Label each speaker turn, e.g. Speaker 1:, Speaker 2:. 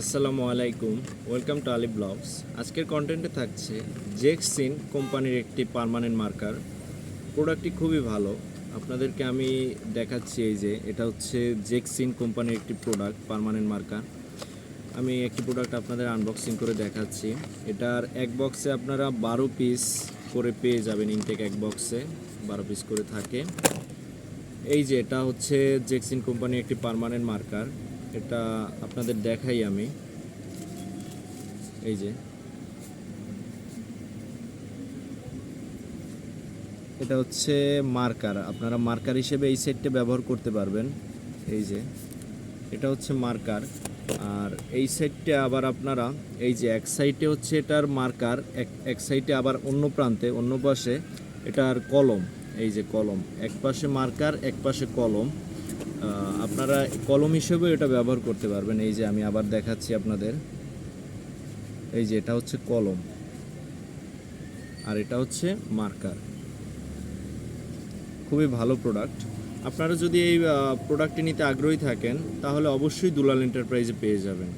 Speaker 1: আসসালামু আলাইকুম welcome to Ali blogs আজকের কন্টেন্টে থাকছে জেক্সিন কোম্পানির একটি পারমানেন্ট মার্কার প্রোডাক্টটি খুবই ভালো। আপনাদেরকে আমি দেখাচ্ছি এই যে, এটা হচ্ছে জেক্সিন কোম্পানির একটি প্রোডাক্ট পার্মানেন্ট মার্কার আমি একটি প্রোডাক্ট আপনাদের আনবক্সিং করে দেখাচ্ছি। এটার এক বক্সে আপনারা বারো পিস করে পেয়ে যাবেন ইনটেক এক বক্সে বারো পিস করে থাকে। এই যে, এটা হচ্ছে জেক্সিন কোম্পানির একটি পারমানেন্ট মার্কার এটা আপনাদের দেখাই আমি। এই যে। এটা হচ্ছে মার্কার। আপনারা মার্কার হিসেবে এই সেটটা ব্যবহার করতে পারবেন। এই যে। এটা হচ্ছে মার্কার। আর এই সাইডটা আবার আপনারা, এই যে এক সাইডে হচ্ছে এটার মার্কার, এক এক সাইডে আবার অন্য প্রান্তে, অন্য পাশে এটার কলম, এই যে কলম। এক পাশে মার্কার, এক পাশে কলম। আপনারা কলম হিসেবে এটা ব্যবহার করতে পারবেন। এই যে আমি আবার দেখাচ্ছি আপনাদের। এই যে এটা হচ্ছে কলম। আর এটা হচ্ছে মার্কার। খুবই ভালো প্রোডাক্ট আপনারা যদি এই প্রোডাক্টটি নিতে আগ্রহী থাকেন, তাহলে অবশ্যই দুলাল এন্টারপ্রাইজে পেয়ে যাবেন।